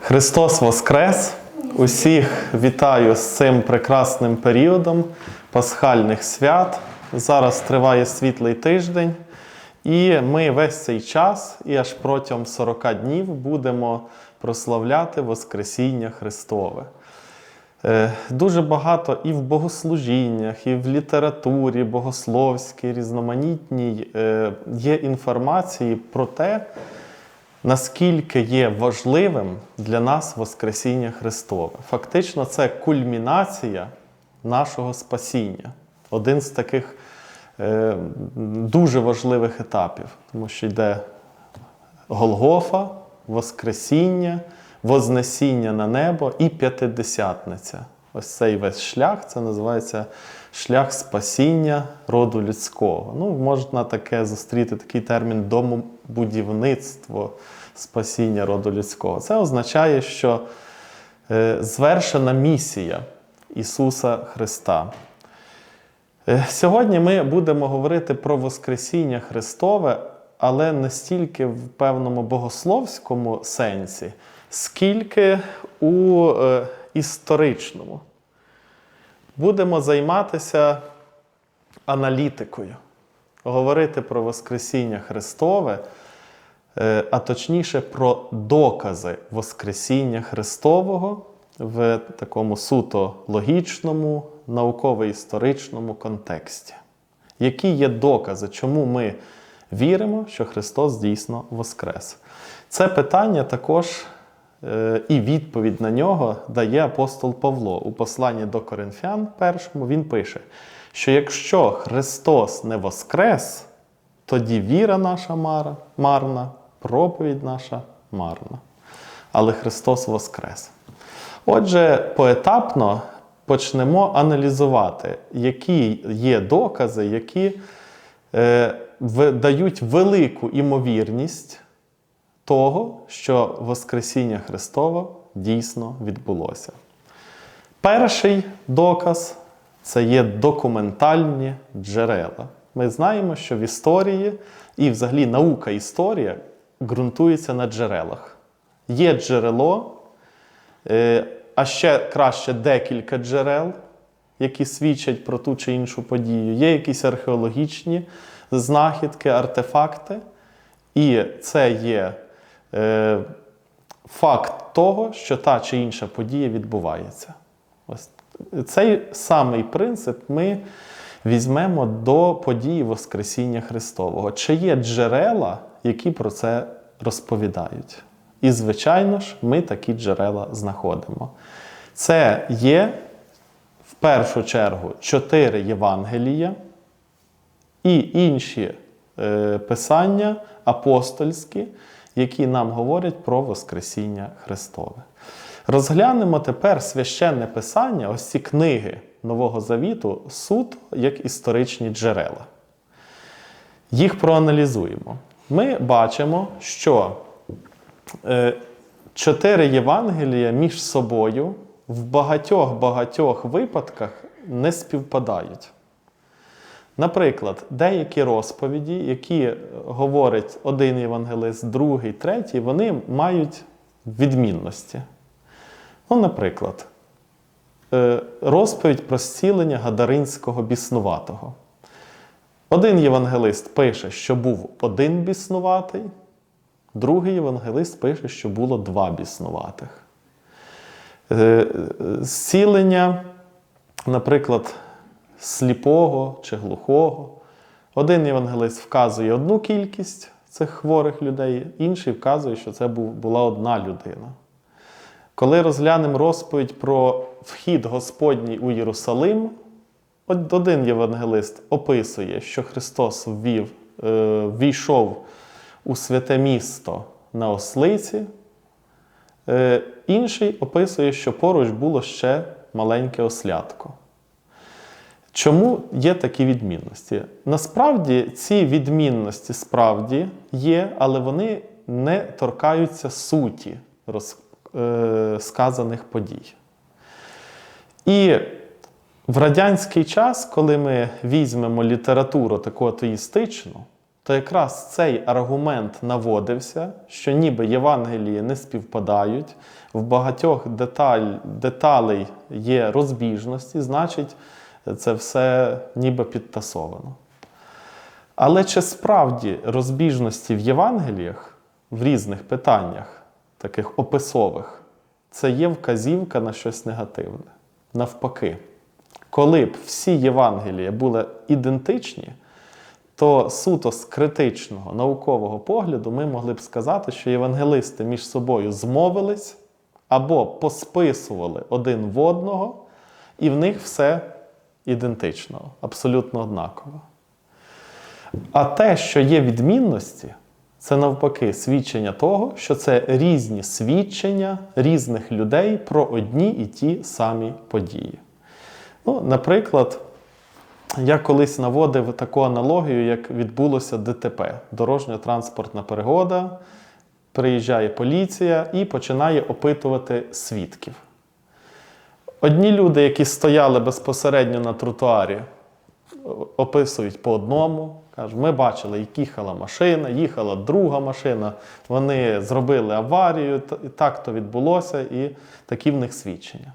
Христос Воскрес! Усіх вітаю з цим прекрасним періодом пасхальних свят. Зараз триває світлий тиждень, і ми весь цей час і аж протягом 40 днів будемо прославляти Воскресіння Христове. Е, Дуже багато і в богослужіннях, і в літературі богословській, різноманітній е, є інформації про те, наскільки є важливим для нас Воскресіння Христове. Фактично, це кульмінація нашого спасіння. Один з таких е, дуже важливих етапів, тому що йде Голгофа, Воскресіння, Вознесіння на небо і П'ятидесятниця. Ось цей весь шлях, це називається шлях спасіння роду людського. Ну, можна таке зустріти такий термін домобудівництво спасіння роду людського. Це означає, що е, звершена місія Ісуса Христа. Е, Сьогодні ми будемо говорити про Воскресіння Христове, але не стільки в певному богословському сенсі, скільки у е, історичному. Будемо займатися аналітикою, говорити про Воскресіння Христове, е, а точніше про докази Воскресіння Христового в такому суто логічному, науково-історичному контексті. Які є докази, чому ми віримо, що Христос дійсно Воскрес? Це питання також е, і відповідь на нього дає апостол Павло у посланні до Коринфян першому. Він пише, що якщо Христос не Воскрес, тоді віра наша марна, проповідь наша марна. Але Христос Воскрес. Отже, поетапно почнемо аналізувати, які є докази, які е, дають велику імовірність того, що Воскресіння Христова дійсно відбулося. Перший доказ це є документальні джерела. Ми знаємо, що в історії і взагалі наука історія ґрунтується на джерелах. Є джерело, е, а ще краще декілька джерел, які свідчать про ту чи іншу подію. Є якісь археологічні знахідки, артефакти, і це є е, факт того, що та чи інша подія відбувається. Ось цей самий принцип ми візьмемо до події Воскресіння Христового. Чи є джерела, які про це розповідають? І, звичайно ж, ми такі джерела знаходимо. Це є в першу чергу чотири Євангелія і інші е, писання апостольські, які нам говорять про Воскресіння Христове. Розглянемо тепер священне писання, ось ці книги Нового Завіту, суд як історичні джерела. Їх проаналізуємо. Ми бачимо, що е, чотири Євангелія між собою в багатьох-багатьох випадках не співпадають. Наприклад, деякі розповіді, які говорить один євангелист, другий, третій, вони мають відмінності. Ну, наприклад, е, розповідь про зцілення Гадаринського біснуватого. Один євангелист пише, що був один біснуватий, другий євангелист пише, що було два біснуватих. Е, Зцілення, наприклад, сліпого чи глухого. Один євангелист вказує одну кількість цих хворих людей, інший вказує, що це була одна людина. Коли розглянемо розповідь про вхід Господній у Єрусалим, один євангелист описує, що Христос ввів, е, ввійшов у святе місто на ослиці, е, інший описує, що поруч було ще маленьке ослятко. Чому є такі відмінності? Насправді ці відмінності справді є, але вони не торкаються суті роз- е, сказаних подій. І в радянський час, коли ми візьмемо літературу таку атеїстичну, то якраз цей аргумент наводився, що ніби Євангелії не співпадають, в багатьох деталь, деталей є розбіжності, значить, це все ніби підтасовано. Але чи справді розбіжності в Євангеліях в різних питаннях, таких описових, це є вказівка на щось негативне? Навпаки, коли б всі Євангелії були ідентичні, то суто з критичного наукового погляду ми могли б сказати, що євангелисти між собою змовились або посписували один в одного, і в них все ідентично, абсолютно однаково. А те, що є відмінності, це навпаки свідчення того, що це різні свідчення різних людей про одні і ті самі події. Ну, наприклад, я колись наводив таку аналогію, як відбулося ДТП дорожньо-транспортна перегода. Приїжджає поліція і починає опитувати свідків. Одні люди, які стояли безпосередньо на тротуарі, описують по одному. Кажуть, ми бачили, як їхала машина, їхала друга машина, вони зробили аварію, і так то відбулося, і такі в них свідчення.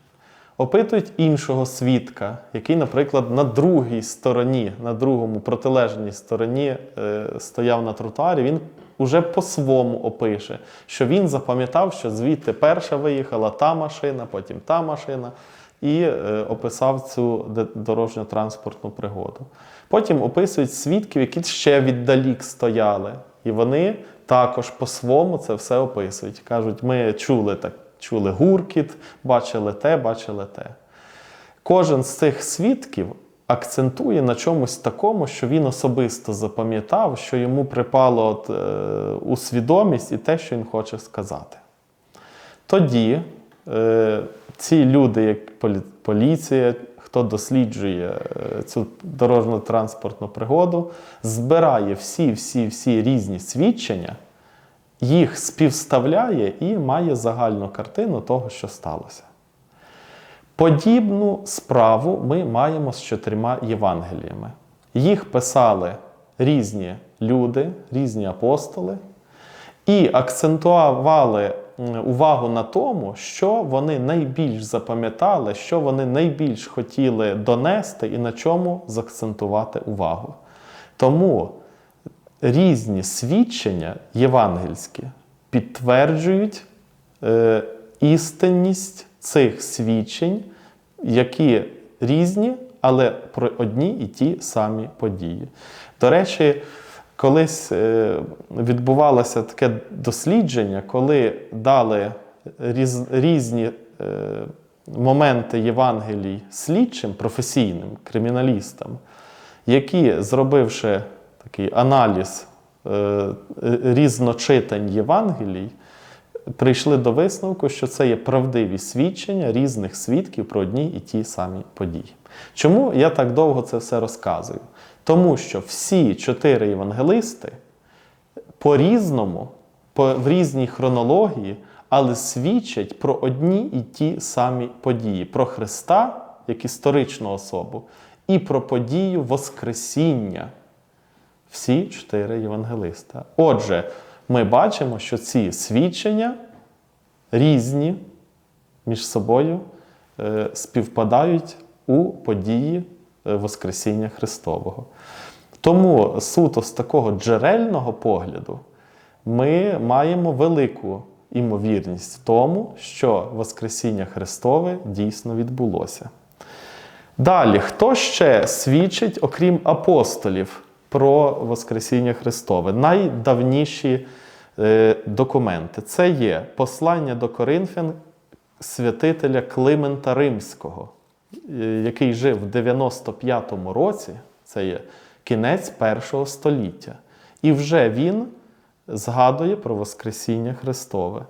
Опитують іншого свідка, який, наприклад, на другій стороні, на другому протилежній стороні е, стояв на тротуарі, він уже по-своєму опише, що він запам'ятав, що звідти перша виїхала та машина, потім та машина, і е, описав цю дорожньо-транспортну пригоду. Потім описують свідків, які ще віддалік стояли, і вони також по-своєму це все описують. Кажуть, ми чули так, чули гуркіт, бачили те, бачили те. Кожен з цих свідків акцентує на чомусь такому, що він особисто запам'ятав, що йому припало от, е, у свідомість і те, що він хоче сказати. Тоді е, ці люди, як полі- поліція, хто досліджує е, цю дорожньо-транспортну пригоду, збирає всі, всі, всі різні свідчення, їх співставляє і має загальну картину того, що сталося. Подібну справу ми маємо з чотирма Євангеліями. Їх писали різні люди, різні апостоли, і акцентували увагу на тому, що вони найбільш запам'ятали, що вони найбільш хотіли донести і на чому закцентувати увагу. Тому різні свідчення євангельські підтверджують е, істинність цих свідчень, які різні, але про одні і ті самі події. До речі, колись е, відбувалося таке дослідження, коли дали різ, різні е, моменти Євангелій слідчим, професійним криміналістам, які, зробивши такий аналіз е, різночитань Євангелій, прийшли до висновку, що це є правдиві свідчення різних свідків про одні і ті самі події. Чому я так довго це все розказую? Тому що всі чотири євангелисти по-різному, по, в різній хронології, але свідчать про одні і ті самі події: про Христа як історичну особу, і про подію Воскресіння. Всі чотири євангелиста. Отже, ми бачимо, що ці свідчення різні між собою е, співпадають у події е, Воскресіння Христового. Тому суто з такого джерельного погляду ми маємо велику імовірність в тому, що Воскресіння Христове дійсно відбулося. Далі, хто ще свідчить, окрім апостолів, про Воскресіння Христове? Найдавніші е, документи це є послання до Коринфян святителя Климента Римського, е, який жив в 95-му році, це є кінець першого століття. І вже він згадує про Воскресіння Христове.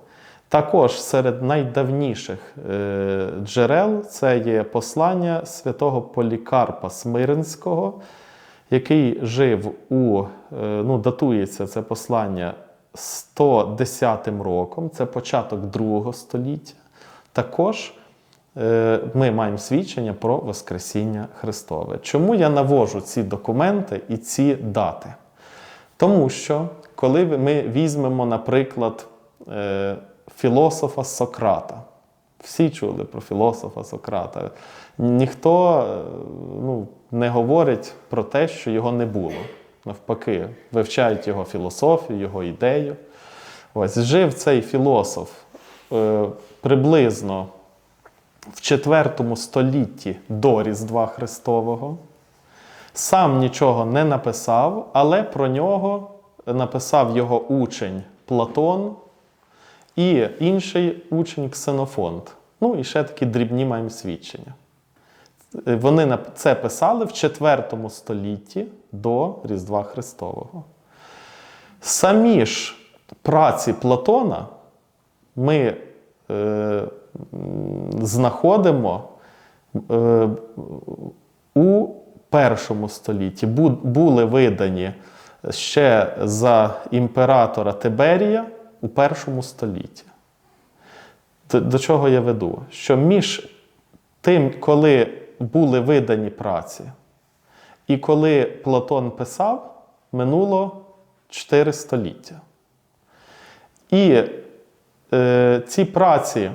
Також серед найдавніших е, джерел це є послання святого Полікарпа Смиренського, який жив у, е, ну, датується це послання 110 роком, це початок другого століття, також е, ми маємо свідчення про Воскресіння Христове. Чому я навожу ці документи і ці дати? Тому що, коли ми візьмемо, наприклад, е, філософа Сократа, всі чули про філософа Сократа, ніхто ну, не говорить про те, що його не було. Навпаки, вивчають його філософію, його ідею. Ось жив цей філософ е, приблизно в IV столітті до Різдва Христового. Сам нічого не написав, але про нього написав його учень Платон і інший учень Ксенофонт. Ну і ще такі дрібні маємо свідчення. Е, Вони це писали в IV столітті до Різдва Христового. Самі ж праці Платона ми е, знаходимо е, у першому столітті. Бу- були видані ще за імператора Тиберія у першому столітті. До чого я веду? Що між тим, коли були видані праці, і коли Платон писав, минуло 4 століття. І е, ці праці,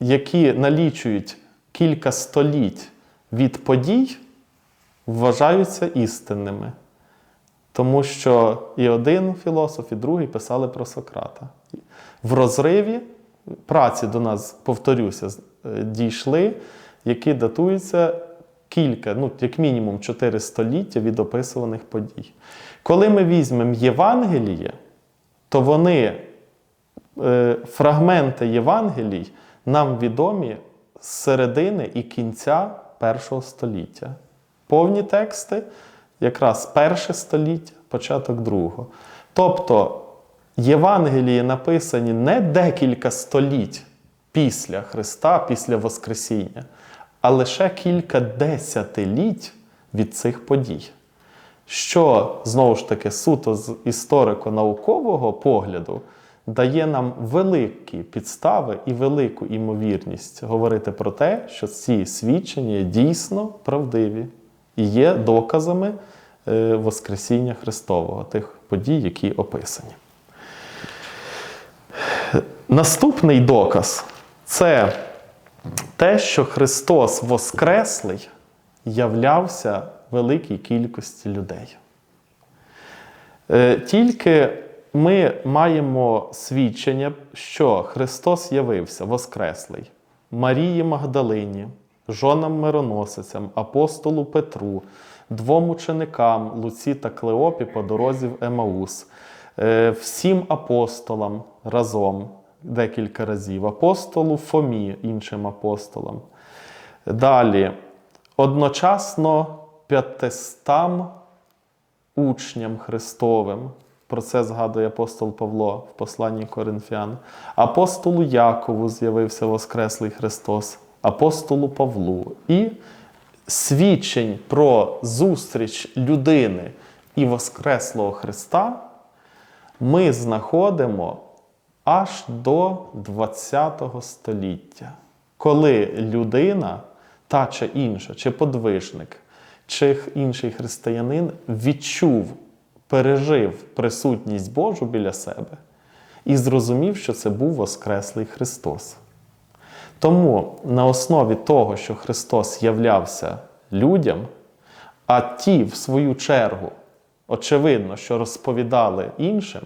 які налічують кілька століть від подій, вважаються істинними. Тому що і один філософ, і другий писали про Сократа. В розриві праці до нас, повторюся, е, дійшли, які датуються кілька, ну, як мінімум 4 століття від описуваних подій. Коли ми візьмемо Євангеліє, то вони, е, фрагменти Євангелій, нам відомі з середини і кінця першого століття. Повні тексти якраз перше століття, початок другого. Тобто Євангелії написані не декілька століть після Христа, після Воскресіння, а лише кілька десятиліть від цих подій. Що знову ж таки суто з історико-наукового погляду дає нам великі підстави і велику імовірність говорити про те, що ці свідчення дійсно правдиві і є доказами е, Воскресіння Христового, тих подій, які описані. Наступний доказ це те, що Христос Воскреслий являвся великій кількості людей. Е, Тільки ми маємо свідчення, що Христос явився Воскреслий Марії Магдалині, жонам мироносицям, апостолу Петру, двом ученикам Луці та Клеопі по дорозі в Емаус, е, всім апостолам разом декілька разів, апостолу Фомі, іншим апостолам. Далі, одночасно п'ятистам учням Христовим. Про це згадує апостол Павло в посланні Коринфян. Апостолу Якову з'явився Воскреслий Христос, апостолу Павлу. І свідчень про зустріч людини і Воскреслого Христа ми знаходимо аж до ХХ століття, коли людина, та чи інша, чи подвижник, чи інший християнин відчув, пережив присутність Божу біля себе і зрозумів, що це був Воскреслий Христос. Тому на основі того, що Христос являвся людям, а ті, в свою чергу, очевидно, що розповідали іншим.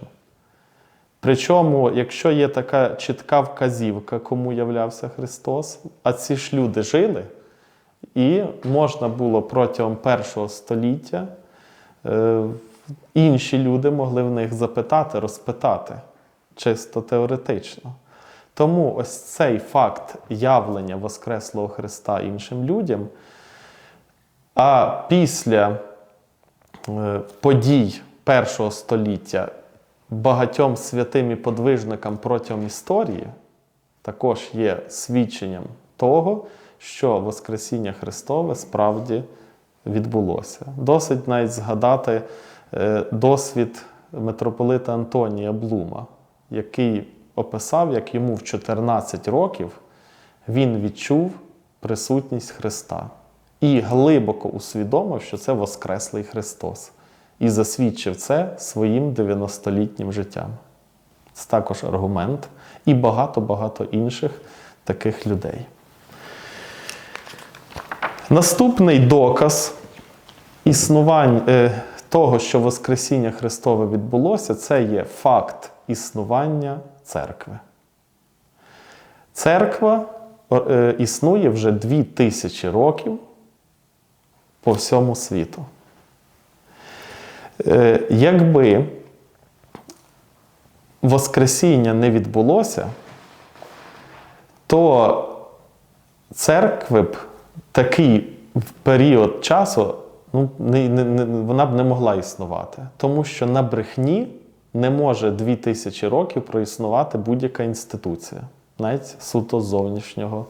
Причому, якщо є така чітка вказівка, кому являвся Христос, а ці ж люди жили, і можна було протягом першого століття е, інші люди могли в них запитати, розпитати, чисто теоретично. Тому ось цей факт явлення Воскреслого Христа іншим людям, а після е, подій першого століття багатьом святим і подвижникам протягом історії також є свідченням того, що Воскресіння Христове справді відбулося. Досить навіть згадати е, досвід митрополита Антонія Блума, який описав, як йому в 14 років він відчув присутність Христа і глибоко усвідомив, що це Воскреслий Христос, і засвідчив це своїм 90-літнім життям. Це також аргумент і багато-багато інших таких людей. Наступний доказ існування е, того, що Воскресіння Христове відбулося, це є факт існування церкви. Церква е, існує вже дві тисячі років по всьому світу. Е, якби Воскресіння не відбулося, то церкви б такий період часу ну, не, не, не, вона б не могла існувати. Тому що на брехні не може дві тисячі років проіснувати будь-яка інституція, навіть суто зовнішнього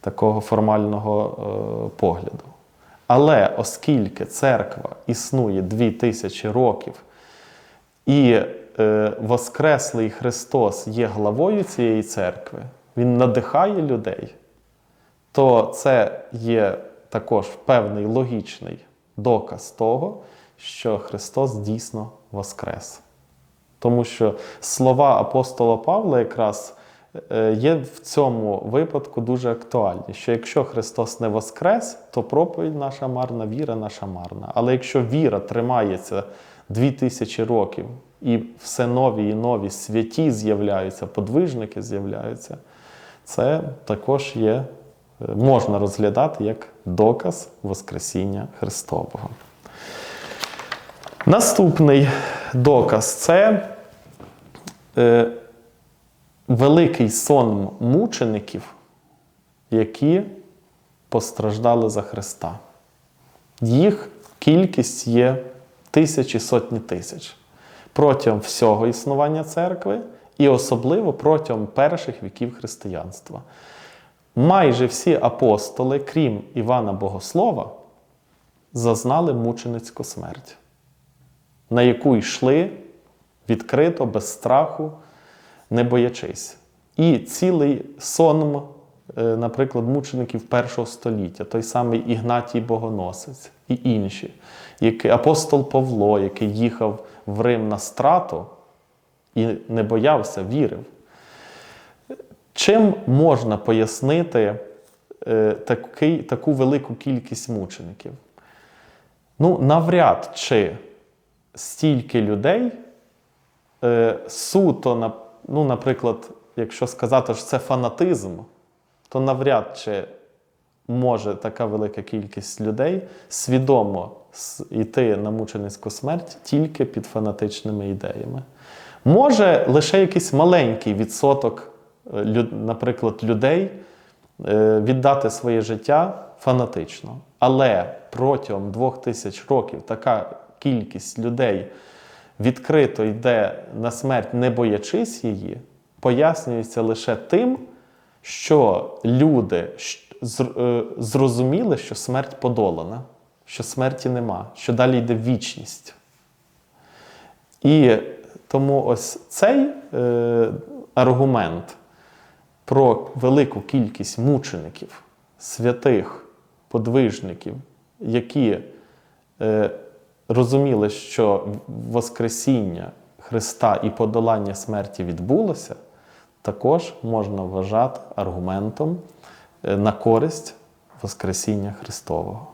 такого формального е, погляду. Але оскільки церква існує дві тисячі років, і е, Воскреслий Христос є главою цієї церкви, Він надихає людей, то це є також певний логічний доказ того, що Христос дійсно воскрес. Тому що слова апостола Павла якраз є в цьому випадку дуже актуальні. Що якщо Христос не воскрес, то проповідь наша марна, віра наша марна. Але якщо віра тримається дві тисячі років, і все нові і нові святі з'являються, подвижники з'являються, це також є, е, можна розглядати як доказ Воскресіння Христового. Наступний доказ це е, великий сон мучеників, які постраждали за Христа. Їх кількість є тисячі сотні тисяч протягом всього існування церкви і особливо протягом перших віків християнства. Майже всі апостоли, крім Івана Богослова, зазнали мученицьку смерть, на яку йшли відкрито, без страху, не боячись. І цілий сон, е, наприклад, мучеників першого століття, той самий Ігнатій Богоносець і інші, який, апостол Павло, який їхав в Рим на страту і не боявся, вірив. Чим можна пояснити е, такий, таку велику кількість мучеників? Ну, навряд чи стільки людей е, суто, на, ну, наприклад, якщо сказати, що це фанатизм, то навряд чи може така велика кількість людей свідомо йти на мученицьку смерть тільки під фанатичними ідеями. Може лише якийсь маленький відсоток, е, наприклад, людей е, віддати своє життя фанатично. Але протягом двох тисяч років така кількість людей відкрито йде на смерть, не боячись її, пояснюється лише тим, що люди е, зрозуміли, що смерть подолана, що смерті нема, що далі йде вічність. І тому ось цей е, аргумент про велику кількість мучеників, святих подвижників, які е, розуміли, що Воскресіння Христа і подолання смерті відбулося, також можна вважати аргументом е, на користь Воскресіння Христового.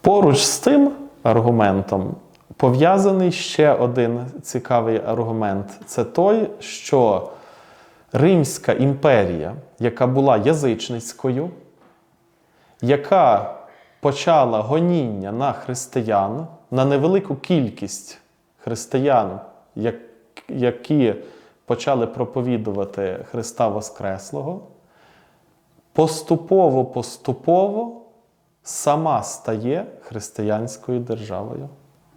Поруч з тим аргументом пов'язаний ще один цікавий аргумент це той, що Римська імперія, яка була язичницькою, яка почала гоніння на християн, на невелику кількість християн, які почали проповідувати Христа Воскреслого, поступово-поступово сама стає християнською державою.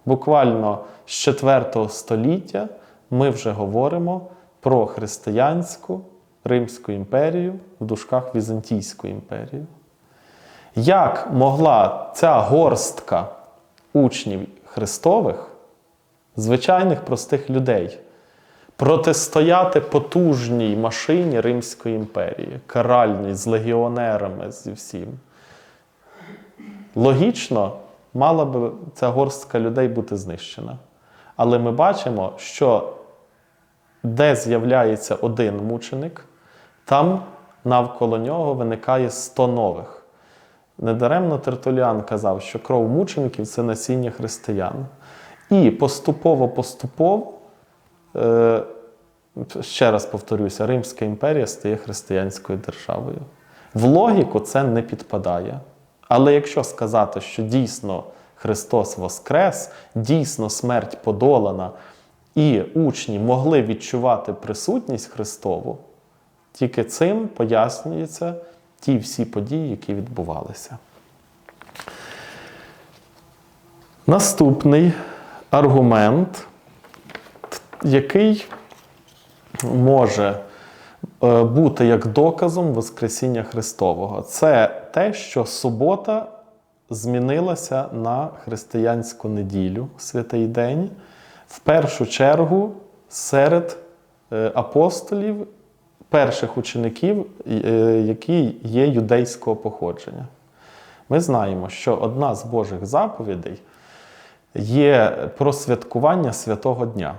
Буквально з 4 століття ми вже говоримо про християнську Римську імперію в дужках Візантійську імперію. Як могла ця горстка учнів Христових звичайних простих людей, протистояти потужній машині Римської імперії, каральній, з легіонерами, зі всім. Логічно, мала би ця горстка людей бути знищена. Але ми бачимо, що де з'являється один мученик, там навколо нього виникає 100 нових. Недаремно Тертуліан казав, що кров мучеників це насіння християн. І поступово-поступово, е, ще раз повторюся, Римська імперія стає християнською державою. В логіку це не підпадає. Але якщо сказати, що дійсно Христос Воскрес, дійсно смерть подолана, і учні могли відчувати присутність Христову, тільки цим пояснюються ті всі події, які відбувалися. Наступний аргумент, який може е, бути як доказом Воскресіння Христового, це те, що субота змінилася на християнську неділю, святий день, в першу чергу серед е, апостолів, перших учеників, е, які є юдейського походження. Ми знаємо, що одна з Божих заповідей є про святкування святого дня.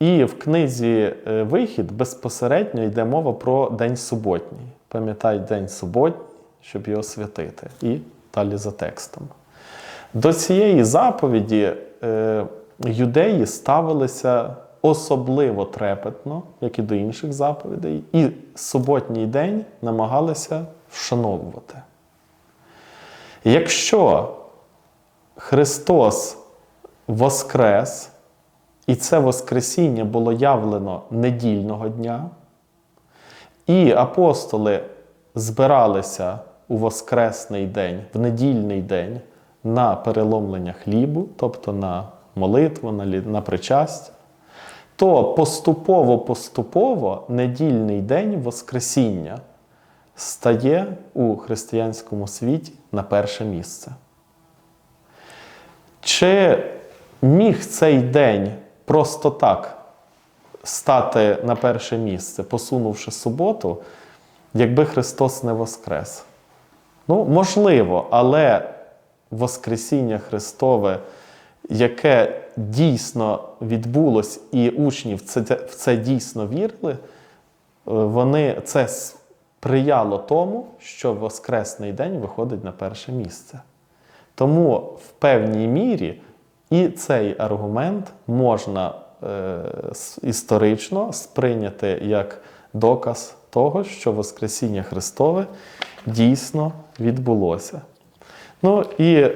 І в книзі е, Вихід безпосередньо йде мова про День суботній. Пам'ятай День суботній, щоб його святити. І далі за текстом. До цієї заповіді е, юдеї ставилися особливо трепетно, як і до інших заповідей, і суботній день намагалися вшановувати. Якщо Христос Воскрес, і це Воскресіння було явлено недільного дня, і апостоли збиралися у Воскресний день, в недільний день на переломлення хлібу, тобто на молитву, на, причастя, то поступово-поступово недільний день Воскресіння стає у християнському світі на перше місце. Чи міг цей день просто так стати на перше місце, посунувши суботу, якби Христос не воскрес? Ну, можливо, але Воскресіння Христове, яке дійсно відбулось, і учні в це, в це дійсно вірили, е, вони це сприяло тому, що Воскресний день виходить на перше місце. Тому в певній мірі і цей аргумент можна е, історично сприйняти як доказ того, що Воскресіння Христове дійсно відбулося. Ну і,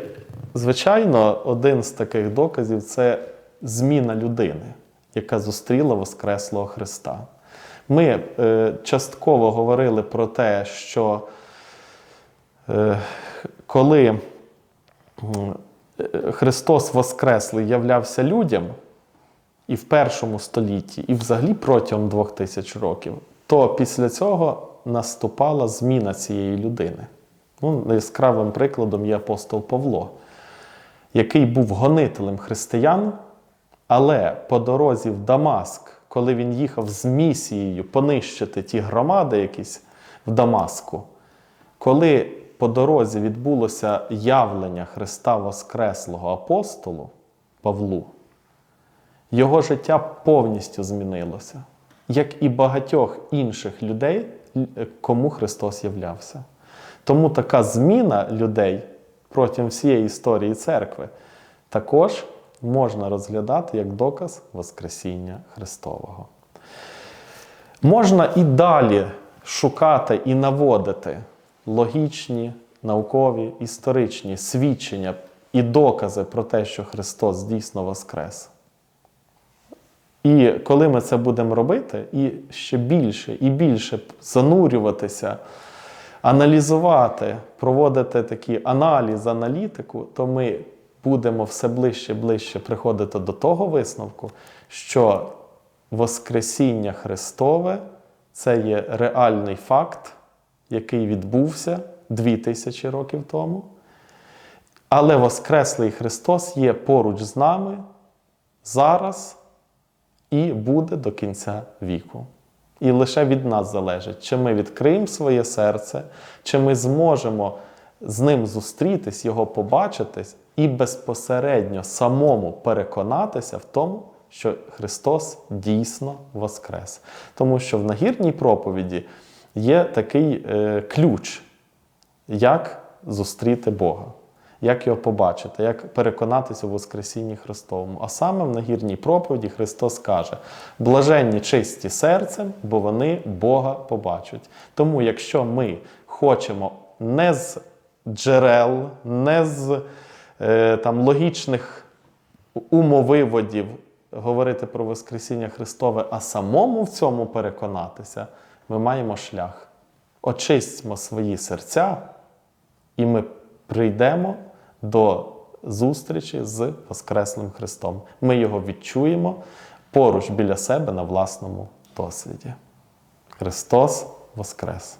звичайно, один з таких доказів це зміна людини, яка зустріла Воскреслого Христа. Ми е, частково говорили про те, що е, коли е, Христос Воскреслий являвся людям і в першому столітті, і взагалі протягом двох тисяч років, то після цього наступала зміна цієї людини. Ну, яскравим прикладом є апостол Павло, який був гонителем християн, але по дорозі в Дамаск, коли він їхав з місією понищити ті громади якісь в Дамаску, коли по дорозі відбулося явлення Христа Воскреслого апостолу Павлу, його життя повністю змінилося, як і багатьох інших людей, кому Христос являвся. Тому така зміна людей протягом всієї історії церкви також можна розглядати як доказ Воскресіння Христового. Можна і далі шукати і наводити логічні, наукові, історичні свідчення і докази про те, що Христос дійсно Воскрес. І коли ми це будемо робити, і ще більше і більше занурюватися, аналізувати, проводити такий аналіз, аналітику, то ми будемо все ближче і ближче приходити до того висновку, що Воскресіння Христове це є реальний факт, який відбувся 2000 років тому. Але Воскреслий Христос є поруч з нами зараз і буде до кінця віку. І лише від нас залежить, чи ми відкриємо своє серце, чи ми зможемо з ним зустрітись, його побачитись і безпосередньо самому переконатися в тому, що Христос дійсно воскрес. Тому що в нагірній проповіді є такий е, ключ, як зустріти Бога, як його побачити, як переконатися у Воскресінні Христовому. А саме в нагірній проповіді Христос каже: блаженні чисті серцем, бо вони Бога побачать. Тому, якщо ми хочемо не з джерел, не з е, там, логічних умовиводів говорити про Воскресіння Христове, а самому в цьому переконатися, ми маємо шлях. Очистимо свої серця, і ми прийдемо до зустрічі з Воскреслим Христом. Ми його відчуємо поруч біля себе на власному досвіді. Христос Воскрес!